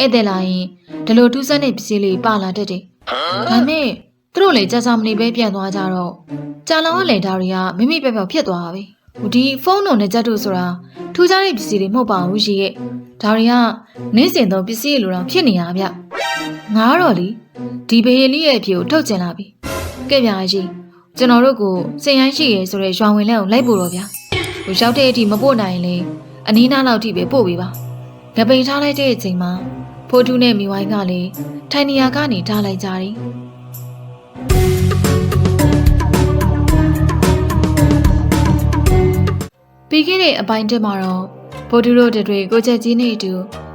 ဧည့်သည်လာရင်ဒီလိုထူးဆန်းတဲ့ပစ္စည်းလေးပါလာတတ်တယ်ဒါနဲ့သူတို့လေကြာကြာမနေပဲပြန်သွားကြတော့ကြာလောင်ကလေဒါတွေကမိမိပြောက်ပြောက်ဖြစ်သွားတာပဲဒီဖုန်းတော်နဲ့ကြက်တို့ဆိုတာထူးခြားတဲ့ပစ္စည်းတွေမဟုတ်ပါဘူးရှိရဲ့ဒါတွေကနေ့စဉ်သုံးပစ္စည်းလိုတော့ဖြစ်နေရဗျငါကတော့လေဒီဘေးလေးရဲ့အဖြေကိုထုတ်ကျင်လာပြီကဲ့ဗျာကြီးကျွန်တော်တို့ကိုစင်ရိုင်းရှိရဲဆိုတဲ့ရွာဝင်လက်ကိုလိုက်ပို့တော့ဗျာဟိုရောက်တဲ့အထိမပို့နိုင်ရင်လေအနည်းနာလောက်ထိပဲပို့ပေးပါငပိန်ထားလိုက်တဲ့အချိန်မှာ ဖိုးထုနဲ့မိဝိုင်းကလည်းထိုင်နေရာကနေထားလိုက်ကြတယ်ပြီးခဲ့တဲ့အပိုင်းတက်မှာတော့ဗိုလ်တူတို့တွေကိုချက်ကြီးနဲ့အတူ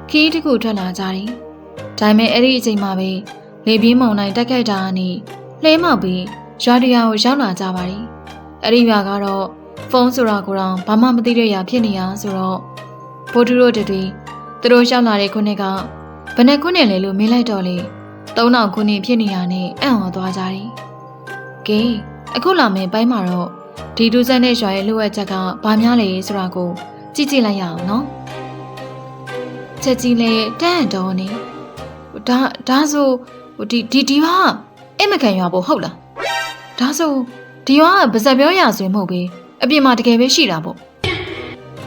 ခီးတစ်ခုထွက်လာကြတယ်။ဒါပေမဲ့အဲ့ဒီအချိန်မှာပဲလေပြင်းမုန်တိုင်းတက်ခိုက်တာကနေလှဲမောက်ပြီးရွာတရာကိုရောက်လာကြပါတယ်။အဲ့ဒီရွာကတော့ဖုန်းဆိုတာကိုတော့ဘာမှမသိတဲ့ရွာဖြစ်နေရဆိုတော့ဗိုလ်တူတို့တွေသူတို့ရောက်လာတဲ့ခုနှစ်က ဘယ်နဲ့ခုနှစ်လဲလို့မေးလိုက်တော့လေသုံးနောက်ခုနှစ်ဖြစ်နေရနဲ့အံ့ဩသွားကြတယ်။ကဲအခုလာမယ့်ပိုင်းမှာတော့ဒီဒူးဆန်တဲ့ရွာရဲ့လိုအပ်ချက်ကဘာများလဲဆိုတာကိုကြည့်ကြည့်လိုက်ရအောင်နော်ချက်ကြီးလေတန်းတော်နေဒါဒါဆိုဒီဒီဒီဟာအဲ့မခံရွာဖို့ဟုတ်လားဒါဆိုဒီရွာကပါဇက်ပြောရဆိုရင်မဟုတ်ပဲအပြင်မှာတကယ်ပဲရှိတာပေါ့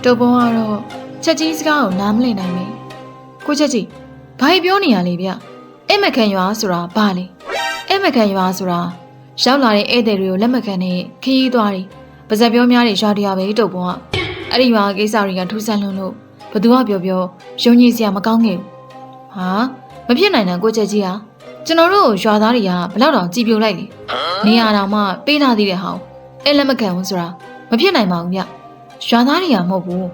တုပ်ပုံကတော့ချက်ကြီးစကားကိုနားမလည်နိုင်ဘူးကိုချက်ကြီး ဘာပြောနေရလဲဗျအဲ့မခံရွာဆိုတာဘာလဲအဲ့မခံရွာဆိုတာရောက်လာတဲ့ဧည့်သည်တွေကိုလက်မခံနဲ့ခရီးသွားတယ်ပါဇက်ပြောများတွေရွာတရားပဲတုပ်ပုံကအဲ့ဒီရွာကိစ္စတွေကထူးဆန်းလွန်းလို့ဘသူကပြောပြောယုံကြည်စရာမကောင်းခဲ့ဘူးဟာမဖြစ်နိုင်တာကိုချက်ကြီးဟာကျွန်တော်တို့ရွာသားတွေကဘလောက်တောင်ကြည်ပြိုလိုက်လေနေရတောင်မှပေးထားသေးတဲ့ဟောင်းအဲ့လက်မခံဘူးဆိုတာမဖြစ်နိုင်ပါဘူးဗျရွာသားတွေကမဟုတ်ဘူး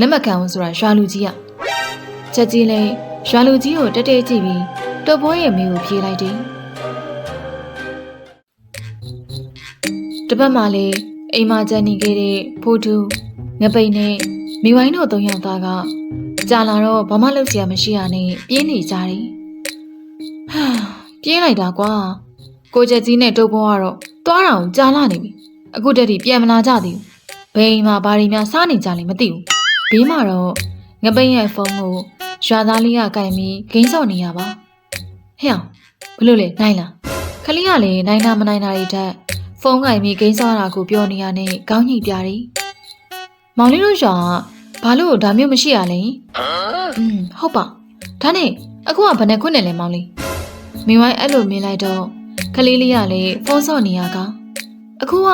လက်မခံဘူးဆိုတာရွာလူကြီးကချက်ကြီးလဲ ရွာလူကြီးကိုတက်တက်ကြည့်ပြီးတုပ်ပွဲရဲ့မိကိုဖြေလိုက်တယ်တပတ်မှလေအိမ်မှာကြံနေခဲ့တဲ့ဖိုးတူငပိန်နဲ့မိဝိုင်းတို့သုံးယောက်သားကကြာလာတော့ဘာမှလုပ်စရာမရှိရနဲ့ပြင်းနေကြတယ်ဟာပြင်းလိုက်တာကွာကိုချက်ကြီးနဲ့တုပ်ပွားကတော့သွားတာကိုကြာလာနေပြီအခုတည်းကပြန်မလာကြသေးဘူးဘယ်အိမ်မှာဘာတွေများစားနေကြလဲမသိဘူးဘေးမှာတော့ ငပိန်ရဲ့ဖုန်းကိုရွာသားလေးကကင်ပြီးဂိမ်းစော့နေရပါဟဲ့အောင်ဘလို့လဲနိုင်လားခလေးကလည်းနိုင်တာမနိုင်တာတွေတက်ဖုန်းကင်ပြီးဂိမ်းစော့တာကိုပြောနေရနဲ့ခေါင်းညိပြတယ်မောင်လေးတို့ရွာကဘာလို့ဒါမျိုးမရှိရလဲอืมဟုတ်ပါဒါနဲ့အခုကဘယ်နဲ့ခွနဲ့လဲမောင်လေးမိဝိုင်းအဲ့လိုမြင်လိုက်တော့ခလေးလေးကလည်းဖုန်းစော့နေရကအခုက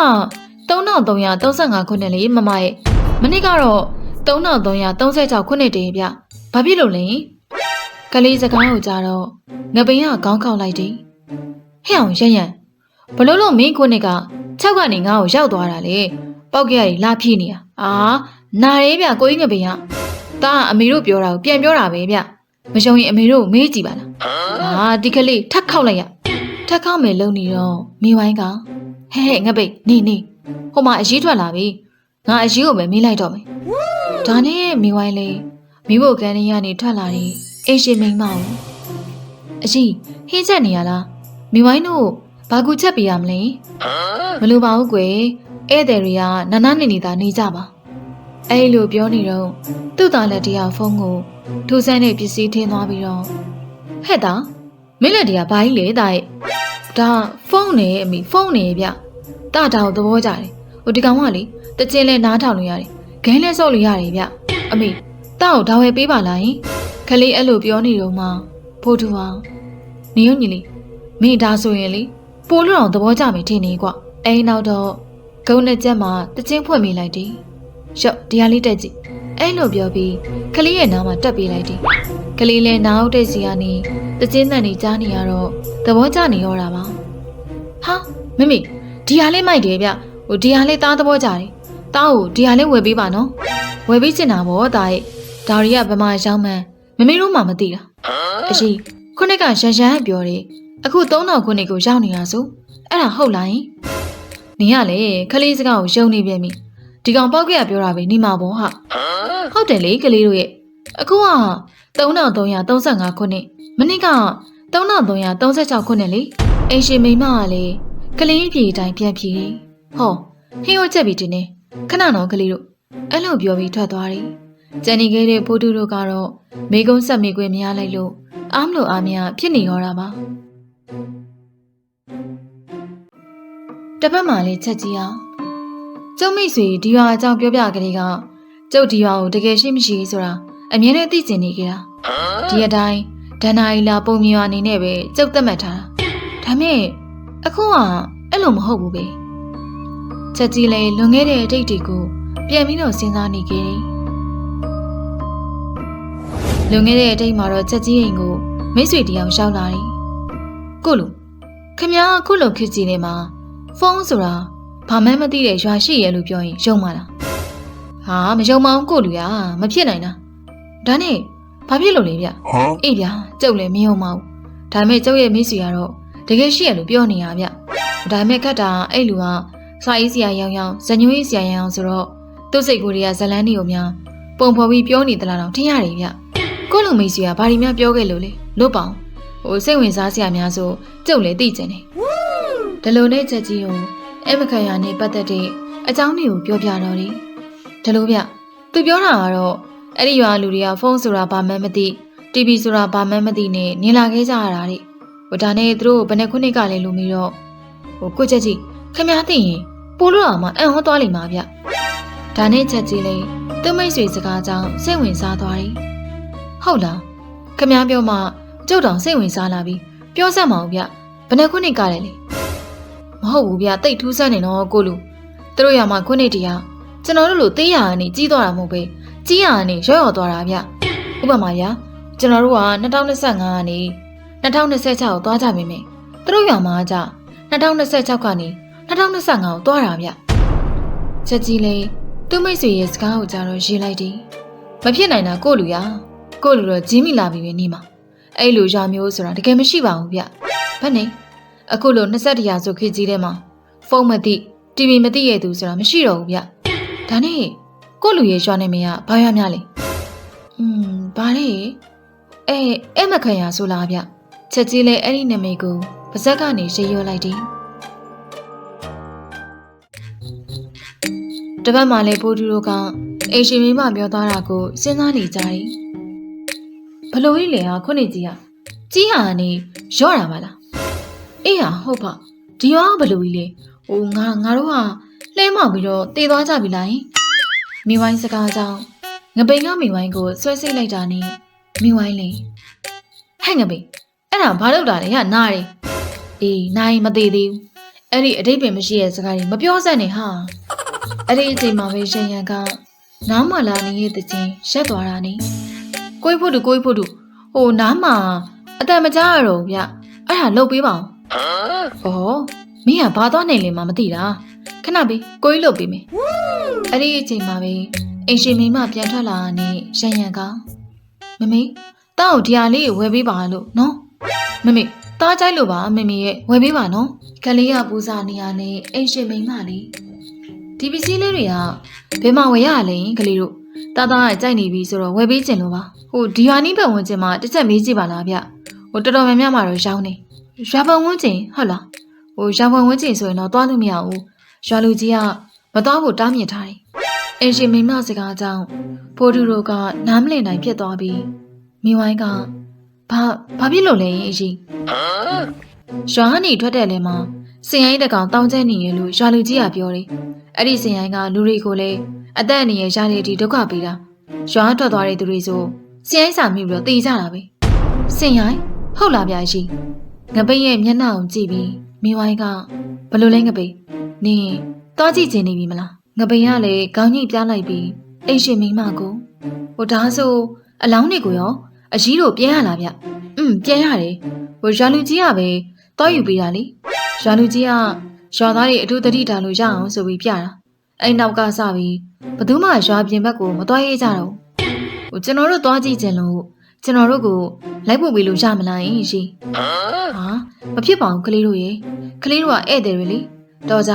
3335ခုနဲ့လေမမရဲ့မနစ်ကတော့ 3336ခုနဲ့တည်းဗျဘာဖြစ်လို့လဲကလေးစကားကိုကြားတော့ငပိန်ကခေါင်းခေါက်လိုက်တယ်ဟဲ့အောင်ရရန်ဘလို့လို့မင်းခုနှစ်က6ကနေငါ့ကိုရောက်သွားတာလေပောက်ကရည်လာဖြည့်နေတာအာနာရဲဗျကိုကြီးငပိန်ကတာအမေတို့ပြောတာကိုပြန်ပြောတာပဲဗျမရှုံရင်အမေတို့မေးကြည့်ပါလားဟာဒီကလေးထက်ခောက်လိုက်ရထက်ခောက်မယ်လုံနေတော့မိဝိုင်းကဟဲဟဲငပိန်နေနေဟိုမှာအရေးထွက်လာပြီငါအရေးကိုပဲမေးလိုက်တော့မယ် ဒါနဲ့မိဝိုင်းလေးမိဖို့ကန်ရင်းကနေထွက်လာတဲ့အေရှင်မိန်းမကိုအရှိဟင်းချက်နေရလားမိဝိုင်းတို့ဘာကူချက်ပြရမလဲမလိုပါဘူးကွယ်ဧည့်သည်တွေကနာနာနေနေတာနေကြပါအဲ့လိုပြောနေတော့သူ့သားလက်တရားဖုန်းကိုထူဆန်းတဲ့ပစ္စည်းထင်းသွားပြီးတော့ဟဲ့တာမင်းလက်တရားဘာကြီးလဲတာရဲ့ဒါဖုန်းနဲ့အမိဖုန်းနဲ့ဗျတာတာကိုသဘောကျတယ်ဟိုဒီကောင်ကလေတချင်းလဲနားထောင်လို့ရတယ် ဂိမ်းလဲဆော့လို့ရတယ်ဗျအမေတာ့ကိုဒါဝယ်ပေးပါလားယင်ခလေးအဲ့လိုပြောနေတော့မှဖိုးတူအောင်နေုံညီလေးမင်းဒါဆိုရင်လေပိုလို့အောင်သဘောကျမယ်ထင်နေကွအဲ့ဒီနောက်တော့ဂုံနဲ့ကြက်မှာတချင်းဖွင့်မိလိုက်တယ်ရော့တရားလေးတက်ကြည့်အဲ့လိုပြောပြီးခလေးရဲ့နားမှာတက်ပေးလိုက်တယ်ကလေးလည်းနားအောင်တဲ့စီကနေတချင်းတန်နေကြားနေရတော့သဘောကျနေရောတာပါဟာမမေဒီဟာလေးမိုက်တယ်ဗျဟိုဒီဟာလေးသားသဘောကျတယ် တားကိုဒီဟာလေးဝယ်ပေးပါနော်ဝယ်ပေးချင်တာဗောတာရဲ့ဒါရီကဗမာရောက်မှန်းမမေတို့မှမသိတာအရှိခုနှစ်ကရန်ရန်ပြောတယ်အခု3000ခုနှစ်ကိုရောက်နေတာဆိုအဲ့ဒါဟုတ်လားယင်နင်ကလေခလေးစကားကိုယုံနေပြန်ပြီဒီကောင်ပေါက်ကရပြောတာပဲနေမှာပေါ့ဟာဟုတ်တယ်လေကလေးတို့ရဲ့အခုက3335ခုနှစ်မနစ်က3336ခုနှစ်လေအိမ်ရှင်မိမကလေကလေးပြေတိုင်းပြန်ပြေဟောဟင်းရောချက်ပြီးတင်နေ ခဏတော့ကလေးတို့အဲ့လိုပြောပြီးထွက်သွားတယ်ကြံနေခဲ့တဲ့ဖိုးတူတို့ကတော့မိကုံးဆက်မိခွင့်မရလိုက်လို့အားမလို့အားမရဖြစ်နေရောတာပါတစ်ပတ်မှလည်းချက်ကြီးအောင်ကျုံမိတ်ဆွေဒီရွာအကြောင်းပြောပြကလေးကကျုပ်ဒီရွာကိုတကယ်ရှိမရှိဆိုတာအမြဲတမ်းသိကျင်နေကြတာဒီအတိုင်းဒဏ္ဍာရီလာပုံမြွာအနေနဲ့ပဲကျုပ်သတ်မှတ်ထားတာဒါမဲ့အခုကအဲ့လိုမဟုတ်ဘူးပဲ ချက်ကြီးလည်းလွန်ခဲ့တဲ့အတိတ်တွေကိုပြန်ပြီးတော့စဉ်းစားနေခဲ့တယ်လွန်ခဲ့တဲ့အတိတ်မှာတော့ချက်ကြီးအိမ်ကိုမိတ်ဆွေတယောက်ရောက်လာတယ်ကိုလူခမ ्या ခုလိုခစ်ကြီးနေမှာဖုန်းဆိုတာဘာမှမသိတဲ့ရွာရှိရဲ့လို့ပြောရင်ယုံမှာလားဟာမယုံမအောင်ကိုလူရမဖြစ်နိုင်တာဒါနဲ့ဘာဖြစ်လို့လဲဗျ Huh? အေးဗျာကျုပ်လည်းမယုံပါဘူးဒါပေမဲ့ကျုပ်ရဲ့မိတ်ဆွေကတော့တကယ်ရှိရလို့ပြောနေတာဗျဒါပေမဲ့ခက်တာအဲ့လူက စာရေးဆရာရောင်ရောင်ဇညွေးဆရာရောင်ဆိုတော့သူ့စိတ်ကိုယ်တွေကဇလန်းတွေကိုများပုံဖော်ပြီးပြောနေသလားတော့ထင်ရတယ်ဗျကိုယ့်လူမိတ်ဆွေကဘာဒီများပြောခဲ့လို့လဲလွတ်ပေါင်ဟိုစိတ်ဝင်စားစရာများဆိုကျုပ်လည်းသိကျင်တယ်ဒီလိုနဲ့ချက်ကြီးကိုအမခရနဲ့ပတ်သက်တဲ့အကြောင်းတွေကိုပြောပြတော့တယ်ဒီလိုဗျသူပြောတာကတော့အဲ့ဒီရွာလူတွေကဖုန်းဆိုတာဘာမှမသိ TV ဆိုတာဘာမှမသိနဲ့နင်လာခဲ့ကြရတာတဲ့ဟိုဒါနဲ့သူတို့ဘယ်နှခုနှစ်ကလဲလို့ပြီးတော့ဟိုကိုချက်ကြီးခင်ဗျားသိရင် ပို့လို့အောင်မအံ့ဟောသွားလိမ့်မှာဗျဒါနဲ့ချက်ကြီးလေးသူ့မိတ်ဆွေစကားကြောင့်စိတ်ဝင်စားသွားတယ်ဟုတ်လားခင်ဗျားပြောမှကျုပ်တောင်စိတ်ဝင်စားလာပြီပြောစမ်းမအောင်ဗျဘယ်နှခုနှစ်ကလဲလေမဟုတ်ဘူးဗျတိတ်ထူးဆန်းနေတော့ကိုလူသူတို့ရမှာခုနှစ်တည်းကကျွန်တော်တို့လိုသေးရကနေကြီးသွားတာမဟုတ်ပဲကြီးရကနေရော့ရော့သွားတာဗျဥပမာဗျာကျွန်တော်တို့က2025ကနေ2026ကိုသွားကြပြီမယ်။သူတို့ရွာမှာကြ2026ကနေ2025 ကိုသွားတာဗျ။ချက်ကြီးလေးသူ့မိတ်ဆွေရဲ့စကားကိုကြတော့ရေးလိုက်တယ်။မဖြစ်နိုင်တာကို့လူရ။ကို့လူတော့ဂျင်းမိလာပြီပဲနေမှာ။အဲ့လိုရွာမျိုးဆိုတာတကယ်မရှိပါဘူးဗျ။ဘယ်နဲ့အခုလို20ရာဆိုခေတ်ကြီးထဲမှာဖုန်းမသိ TV မသိရသူဆိုတာမရှိတော့ဘူးဗျ။ဒါနဲ့ကို့လူရဲ့ရွာနေမရဘာရွာများလဲ။อืมဘာလဲအဲအဲ့မခံရဆိုလားဗျချက်ကြီးလဲအဲ့ဒီနာမည်ကိုပါဇက်ကနေရေရွလိုက်တယ် တပတ်မှလည်းပိုးတူတို့ကအိမ်ရှင်မင်းမပြောသွားတာကိုစဉ်းစားနေကြတယ်ဘလို့ကြီးလေဟာခုနှစ်ကြီးဟာကြီးဟာနေရော့တာပါလားအေးဟာဟုတ်ပါဒီရောဘလို့ကြီးလေဟိုငါငါတို့ကလှဲမောက်ပြီးတော့တေသွားကြပြီလားဟင်မိဝိုင်းစကားကြောင့်ငပိန်ကမိဝိုင်းကိုဆွဲစိတ်လိုက်တာနဲ့မိဝိုင်းလေဟဲ့ငပိအဲ့ဒါဘာလုပ်တာလဲဟာနားတယ်အေးနိုင်မသေးသေးဘူးအဲ့ဒီအတိတ်ပင်မရှိရဲ့စကားတွေမပြောစက်နဲ့ဟာ အဲ့ဒီအချိန်မှာပဲရှင်ရန်ကနားမလာနေတဲ့တခြင်းရက်သွားတာနေကိုိဖို့တူကိုိဖို့တူဟိုနားမှာအတန်မကြားရတော့ဘူးဗျအဲ့ဒါလုပ်ပေးပါအောင်ဩမင်းကဘာသွားနေလဲမှမသိတာခဏပြီးကိုကြီးလုပ်ပေးမယ်အဲ့ဒီအချိန်မှာပဲအိမ်ရှင်မိန်းမပြန်ထွက်လာတာနဲ့ရှင်ရန်ကမမေတောက်ဒီဟာလေးကိုဝယ်ပေးပါလို့နော်မမေတားကြိုက်လို့ပါမမေရဲ့ဝယ်ပေးပါနော်ကလေးကပူစာနေရနဲ့အိမ်ရှင်မိန်းမလေး ဒီပစ္စည်းလေးတွေကဘယ်မှာဝယ်ရလဲကလေးတို့တာတာကကြိုက်နေပြီဆိုတော့ဝယ်ပေးခြင်းလို့ပါဟိုဒီဟာနီးပတ်ဝန်းကျင်မှာတစ်ချက်မေးကြည့်ပါလားဗျဟိုတော်တော်များများမှာတော့ရောင်းနေရွာပတ်ဝန်းကျင်ဟုတ်လားဟိုရွာပတ်ဝန်းကျင်ဆိုရင်တော့သွားလို့မရဘူးရွာလူကြီးကမသွားဖို့တားမြစ်ထားတယ်အင်ရှင်မိန်းမစကားကြောင့်ဖိုးတူတို့ကနားမလည်နိုင်ဖြစ်သွားပြီးမိဝိုင်းကဘာဘာဖြစ်လို့လဲအကြီးရွာကနေထွက်တဲ့လဲမှာ စင်ရိုင်းတစ်ကောင်တောင်းကျနေရလို့ရွာလူကြီးကပြောတယ်အဲ့ဒီစင်ရိုင်းကလူတွေကိုလည်းအသက်အန္တရာယ်ရတဲ့အထိဒုက္ခပေးတာရွာထွက်သွားတဲ့သူတွေဆိုစင်ရိုင်းစာမိပြီးတော့တေးကြတာပဲစင်ရိုင်းဟုတ်လားဗျာကြီးငပိတ်ရဲ့မျက်နှာကိုကြည့်ပြီးမိဝိုင်းကဘလို့လဲငပိတ်နင်သွားကြည့်ချင်နေပြီမလားငပိတ်ကလည်းခေါင်းညိတ်ပြလိုက်ပြီးအိမ်ရှင်မိမကိုဟိုဒါဆိုအလောင်းတွေကိုရောအကြီးတို့ပြန်ရလားဗျ။อืมပြန်ရတယ်။ဟိုရွာလူကြီးကပဲ တောယူပေးတာလေ။ရွာလူကြီးကရွာသားတွေအထူးတတိထားလို့ရအောင်ဆိုပြီးပြတာ။အဲ့နောက်ကစပြီးဘသူမှရွာပြင်ဘက်ကိုမတွားရဲကြတော့ဘူး။ဟိုကျွန်တော်တို့တွားကြည့်ကြလို့ကျွန်တော်တို့ကိုလိုက်ပို့ပေးလို့ရမလားယင်ရှင်။ဟာမဖြစ်ပါဘူးကလေးတို့ရေ။ကလေးတို့ကဧည့်သည်တွေလေ။တော့ကြ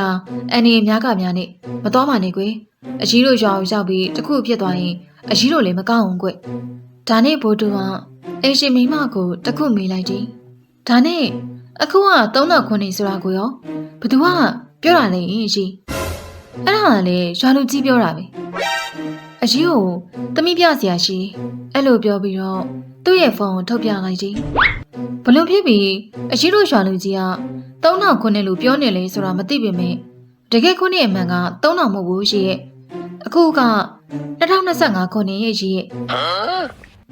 အန်ဒီများကများနဲ့မတော်ပါနဲ့ကွယ်။အကြီးတို့ရွာကိုရောက်ပြီးတခုဖြစ်သွားရင်အကြီးတို့လည်းမကောင်းဘူးကွ။ဒါနဲ့ဘိုးတူကအိမ်ရှင်မိမကိုတခုမေးလိုက်တယ်။ဒါနဲ့ အခုက39ခုနေဆိုတာကိုရောဘသူကပြောတာလဲရှင်။အဲ့ဒါကလည်းရွာလူကြီးပြောတာပဲ။အကြီးကိုတမိပြစရာရှိအဲ့လိုပြောပြီးတော့သူ့ရဲ့ဖုန်းကိုထုတ်ပြလိုက်ကြည့်ဘလို့ဖြစ်ပြီးအကြီးတို့ရွာလူကြီးက3000ခုနှစ်လို့ပြောနေလေဆိုတာမသိပေမဲ့တကယ်ခုနှစ်အမှန်က3000မဟုတ်ဘူးရှိရဲ့အခုက2025ခုနှစ်ရဲ့ရှိရဲ့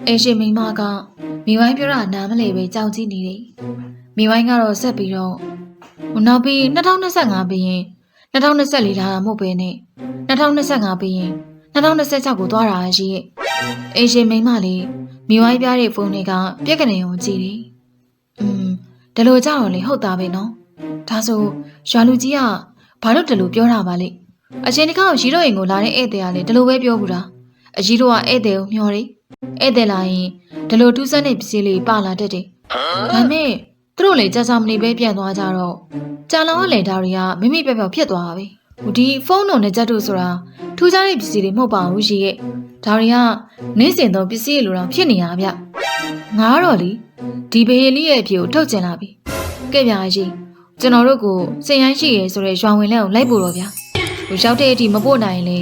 အရှင်မိန်းမကမိဝိုင်းပြောတာနားမလည်ပဲကြောက်ကြည့်နေတယ် မိဝိုင်းကတော့ဆက်ပြီးတော့ဟိုနောက်ပြီး2025ပြီးရင်2024လာတာမဟုတ်ပဲနဲ့2025ပြီးရင်2026ကိုသွားတာရှိရဲ့အရှင်မိန်းမလေးမိဝိုင်းပြတဲ့ဖုန်းတွေကပြက်ကနေုံကြည့်တယ်อืมဒါလိုကြတော့လေဟုတ်တာပဲနော်ဒါဆိုရွာလူကြီးကဘာလို့ဒါလိုပြောတာပါလဲအရှင်တစ်ခါရီတော့ရင်ကိုလာတဲ့ဧည့်သည်ကလေဒါလိုပဲပြောဘူးတာအကြီးတို့ကဧည့်သည်ကိုမျှော်တယ်ဧည့်သည်လာရင်ဒါလိုတူးဆန်းတဲ့ပစ္စည်းလေးပါလာတတ်တယ်ဒါမဲ့ သူတို့လေကြာကြာမနေပဲပြန်သွားကြတော့ကြာလောင်ကလေဒါတွေကမိမိပြောက်ပြောက်ဖြစ်သွားတာပဲဟိုဒီဖုန်းတော်နဲ့ကြက်တို့ဆိုတာထူးခြားတဲ့ပစ္စည်းတွေမဟုတ်ပါဘူးရှိရဲ့ဒါတွေကနေ့စဉ်သောပစ္စည်းလိုတော့ဖြစ်နေရဗျငါကတော့လေဒီဘေးလေးရဲ့အဖြစ်ကိုထုတ်ကျင်လာပြီကဲ့ဗျာကြီးကျွန်တော်တို့ကိုစင်ရိုင်းရှိရဲဆိုတဲ့ရွာဝင်လက်ကိုလိုက်ပို့တော့ဗျာဟိုရောက်တဲ့အထိမပို့နိုင်ရင်လေ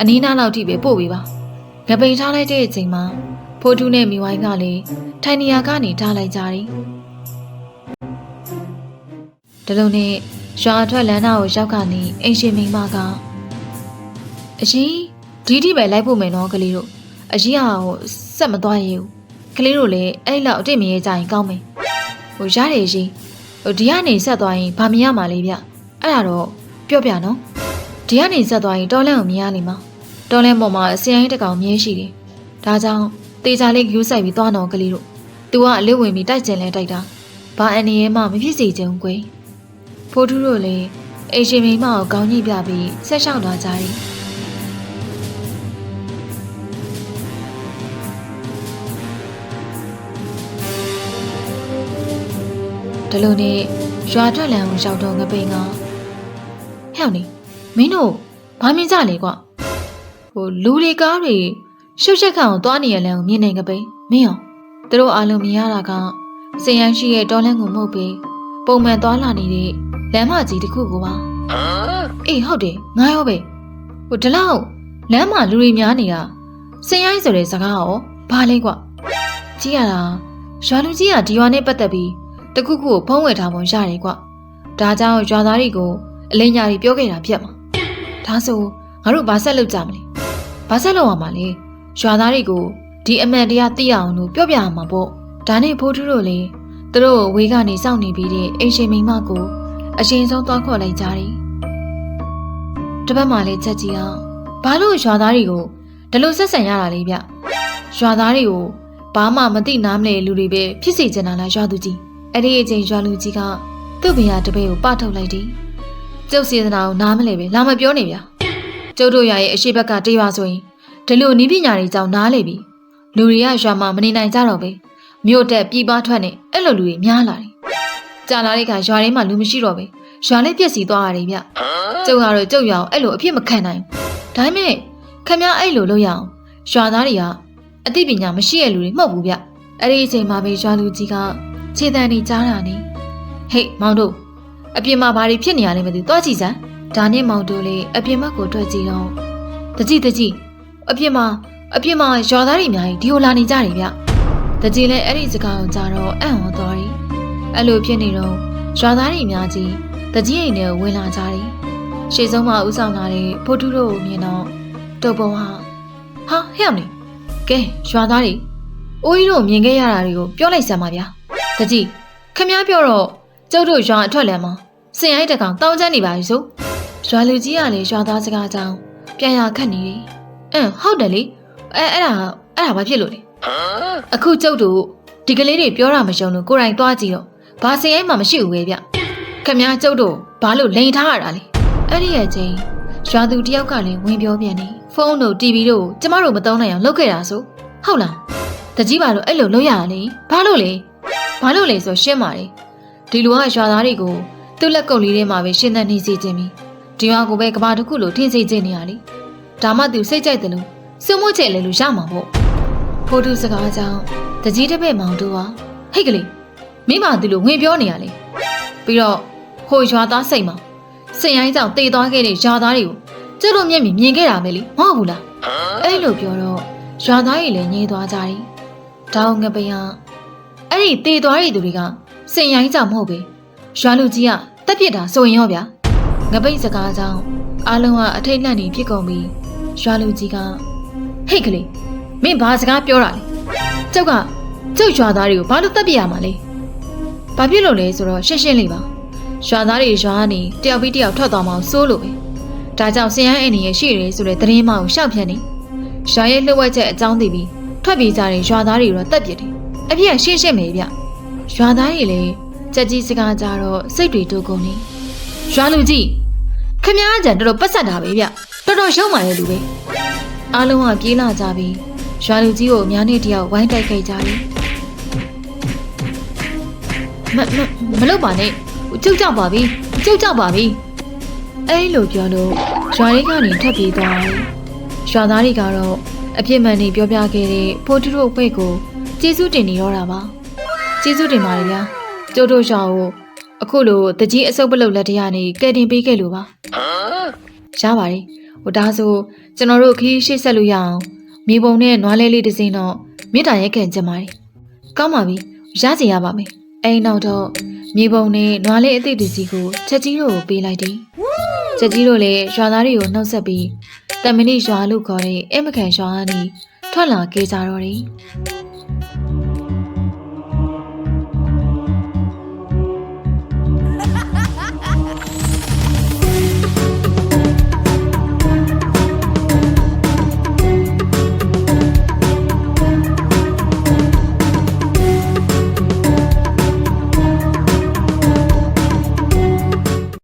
အနည်းနာလောက်ထိပဲပို့ပေးပါငပိန်ထားလိုက်တဲ့အချိန်မှာဖိုးထူးနဲ့မိဝိုင်းကလေထိုင်နေရာကနေထားလိုက်ကြတယ် ဒီလိုနဲ့ရွာအထွက်လမ်းသားကိုရောက်ခါနေအိမ်ရှင်မိန်းမကအရင်ဒီတိပဲလိုက်ဖို့မယ်နော်ကလေးတို့အရင်ကဟိုဆက်မသွားရဘူးကလေးတို့လည်းအဲ့လောက်အတိတ်မရဲကြရင်ကောင်းမယ်ဟိုရတယ်ရှင်ဟိုဒီကနေဆက်သွားရင်ဗာမြင်ရမှာလေဗျအဲ့ဒါတော့ပြောပြနော်ဒီကနေဆက်သွားရင်တော်လန့်ကိုမြင်ရလိမ့်မှာတော်လန့်ပေါ်မှာအစရိုင်းတစ်ကောင်မြဲရှိတယ်ဒါကြောင့်တေချာလေးယူဆိုင်ပြီးသွားတော့ကလေးတို့ तू ကအလစ်ဝင်ပြီးတိုက်ကျင်လဲတိုက်တာဘာအနေရဲမှမဖြစ်စေချင်ကွယ် ဖိုးထူးတို့လည်းအိမ်ရှင်မိန်းမကိုကောင်းကြီးပြပြီးဆက်လျှောက်သွားကြတယ်ဒီလိုနဲ့ရွာထွက်လန်ကိုရောက်တော့ငပိန်ကဟဲ့အောင်နေမင်းတို့ဘာမြင်ကြလဲကွာဟိုလူတွေကားတွေရှုပ်ချက်ခံအောင်သွားနေရလန်ကိုမြင်နေငပိန်မင်းအောင်သူတို့အားလုံးမြင်ရတာကစင်ရန်ရှိရဲ့တော်လန့်ကိုမဟုတ်ပေပုံမှန်သွားလာနေတဲ့ လမ်းမကြီးတစ်ခုကိုပါအေးဟုတ်တယ်ငါရောပဲဟိုဒီလောက်လမ်းမှာလူတွေများနေတာစင်ရိုင်းဆိုတဲ့စကားရောဘာလဲကွာကြည့်ရတာရွာလူကြီးကဒီရွာနဲ့ပတ်သက်ပြီးတခုခုကိုဖုံးဝယ်ထားပုံရတယ်ကွာဒါကြောင့်ရွာသားတွေကိုအလိညာတွေပြောခဲ့တာဖြစ်မှာဒါဆိုငါတို့ဘာဆက်လုပ်ကြမလဲဘာဆက်လုပ်ရမှာလဲရွာသားတွေကိုဒီအမှန်တရားသိအောင်လို့ပြောပြရမှာပေါ့ဒါနဲ့ဖိုးထူးတို့လည်းသူတို့ဝေးကနေစောင့်နေပြီးတဲ့အိမ်ရှင်မိန်းမကို အရင်ဆုံးသွားခေါ်လိုက်ကြတယ်။တပတ်မှလည်းချက်ကြီးအောင်ဘာလို့ရွာသားတွေကိုဒီလိုဆက်ဆံရတာလဲဗျ။ရွာသားတွေကိုဘာမှမသိနားမလဲလူတွေပဲဖြစ်စေချင်တာလားရွာသူကြီး။အဲ့ဒီအချိန်ရွာလူကြီးကသူ့ဘရာတပည့်ကိုပထုတ်လိုက်တယ်။ကျုပ်စေတနာကိုနားမလဲပဲလာမပြောနေဗျ။ကျုပ်တို့ရွာရဲ့အရှိဘက်ကတေးပါဆိုရင်ဒီလိုနီးပညာတွေကြောင့်နားလေပြီ။လူတွေကရွာမှာမနေနိုင်ကြတော့ပဲ။မြို့တက်ပြည်ပထွက်နေအဲ့လိုလူတွေများလာတယ်။ ကြာလာတဲ့အခါရွာထဲမှာလူမရှိတော့ပဲ။ရွာလည်းပြက်စီသွားရတယ်ဗျ။ကျုပ်ကတော့ကျုပ်ရွာကိုအဲ့လိုအဖြစ်မခံနိုင်ဘူး။ဒါပေမဲ့ခမည်းအဲ့လိုလုပ်ရအောင်ရွာသားတွေကအသိပညာမရှိတဲ့လူတွေမဟုတ်ဘူးဗျ။အဲ့ဒီအချိန်မှာပဲရွာလူကြီးကခြေတံနေကြားတာနေ။ဟေးမောင်တို့အပြင်မှာဘာတွေဖြစ်နေရလဲမသိဘူး။သွားကြည့်စမ်း။ဒါနဲ့မောင်တို့လေးအပြင်ဘက်ကိုထွက်ကြည့်တော့တကြည့်တကြည့်အပြင်မှာအပြင်မှာရွာသားတွေအများကြီးဒီလိုလာနေကြတယ်ဗျ။တကြည်လည်းအဲ့ဒီစကားကိုကြားတော့အံ့ဩသွားတယ်။ အဲ့လိုဖြစ်နေတော့ရွာသားတွေအများကြီးတကြီးအိမ်ထဲဝင်လာကြတယ်။ရှေ့ဆုံးမှာဥဆောင်လာတဲ့ဖိုးတူးတို့ကိုမြင်တော့တုပ်ပုံဟာဟာဟဲ့အောင်နေကဲရွာသားတွေအိုးကြီးတို့မြင်ခဲ့ရတာတွေကိုပြောလိုက်စမ်းပါဗျာ။တကြီးခမည်းပြောတော့ကျုပ်တို့ရွာအထွက်လမ်းမှာစင်ရိုက်တကောင်တောင်းချမ်းနေပါပြီဆို။ရွာလူကြီးကလည်းရွာသားစကားကြောင်းပြန်ရခတ်နေတယ်။အင်းဟုတ်တယ်လေ။အဲအဲ့ဒါအဲ့ဒါဘာဖြစ်လို့လဲ။အခုကျုပ်တို့ဒီကလေးတွေပြောတာမရှုံလို့ကိုယ်တိုင်သွားကြည့်တော့ ဘာစင်ရိုက်မှမရှိဘူးပဲဗျ။ခမည်းကျုပ်တို့ဘာလို့လိန်ထားရတာလဲ။အဲ့ဒီရဲ့ချင်းရွာသူတယောက်ကလည်းဝင်ပြောပြန်နေဖုန်းတို့ TV တို့ကျမတို့မသုံးနိုင်အောင်လုပ်ခဲ့တာဆိုဟုတ်လားတကြီးပါလို့အဲ့လိုလုပ်ရတာလေဘာလို့လဲဘာလို့လဲဆိုရှင်းပါတယ်ဒီလူကရွာသားတွေကိုသူ့လက်ကုပ်လေးထဲမှာပဲရှင်းသနေစေခြင်းပြီဒီရွာကိုပဲကဘာတစ်ခုလိုထင်စေခြင်းနေရလေဒါမှသူစိတ်ကြိုက်တယ်လို့စွမှုချေလေလို့ရမှာပေါ့ဖိုးထုစကားကြောင့်တကြီးတစ်ပည့်မောင်တို့ဟာဟိတ်ကလေး မိမသူလို့ဝင်ပြောနေရလေပြီးတော့ဟိုရွာသားစိတ်မှာစင်ရိုင်းကြောင့်တေသွားခဲ့တဲ့ရွာသားတွေကိုကျုပ်တို့မျက်မြင်မြင်ခဲ့တာပဲလေမဟုတ်ဘူးလားအဲ့လိုပြောတော့ရွာသားတွေလည်းညည်းသွားကြတယ်တောင်ငပယအဲ့ဒီတေသွားတဲ့သူတွေကစင်ရိုင်းကြမဟုတ်ပဲရွာလူကြီးကတက်ပြစ်တာဆိုရင်ရောဗျာငပိတ်စကားကြောင့်အားလုံးကအထိတ်လန့်နေဖြစ်ကုန်ပြီးရွာလူကြီးကဟိတ်ကလေးမင်းဘာစကားပြောတာလဲကျောက်ကကျုပ်ရွာသားတွေကိုဘာလို့တက်ပြစ်ရမှာလဲ ဘာဖြစ်လို့လဲဆိုတော့ရှင်းရှင်းလေးပါရွာသားတွေရွာကနေတယောက်ပြီးတယောက်ထွက်သွားမှစိုးလို့ပဲဒါကြောင့်စင်ရိုင်းအင်းရဲ့ရှိရဲဆိုတဲ့သတင်းမှကိုရှောက်ဖြတ်နေရွာရဲ့လှုပ်ဝက်ချက်အကြောင်းသိပြီးထွက်ပြေးကြတဲ့ရွာသားတွေတော့တက်ပြစ်တယ်အပြည့်ကရှင်းရှင်းပဲဗျရွာသားတွေလည်းကြက်ကြီးစကားကြတော့စိတ်တွေတူကုန်နေရွာလူကြီးခမည်းအကြံတော်တော်ပတ်ဆက်တာပဲဗျတော်တော်ရှုံးပါရဲ့လူပဲအားလုံးကပြေးလာကြပြီးရွာလူကြီးကိုအများနဲ့တယောက်ဝိုင်းတိုက်ခိုက်ကြတယ် မမမလုပ်ပါနဲ့ကျုပ်ကြောက်ပါပြီကျုပ်ကြောက်ပါပြီအဲ့လိုပြောလို့ရွာလေးကနေထွက်ပြေးသွားတယ်ရွာသားတွေကတော့အပြစ်မှန်နေပြောပြခဲ့တဲ့ဖိုးတူတို့ဘက်ကိုကျေးဇူးတင်နေတော့တာပါကျေးဇူးတင်ပါတယ်ဗျာကျုပ်တို့ရွာကိုအခုလိုတကြီးအစုပ်ပလုတ်လက်တရနေကဲတင်ပေးခဲ့လို့ပါရပါတယ်ဟိုဒါဆိုကျွန်တော်တို့ခီးရှေ့ဆက်လို့ရအောင်မိဘုံနဲ့နွားလဲလေးတစ်စင်းတော့မေတ္တာရက်ခံကြပါတယ်ကောင်းပါပြီရစီရပါမယ် အဲ့နောက်တော့မိဘုံနဲ့နွားလေးအသိတစီကိုချက်ကြီးတို့ကိုပေးလိုက်တယ်ချက်ကြီးတို့လည်းရွာသားတွေကိုနှုတ်ဆက်ပြီးတမဏိရွာလို့ခေါ်တဲ့အမကန်ရွာကနေထွက်လာခဲ့ကြတော့တယ်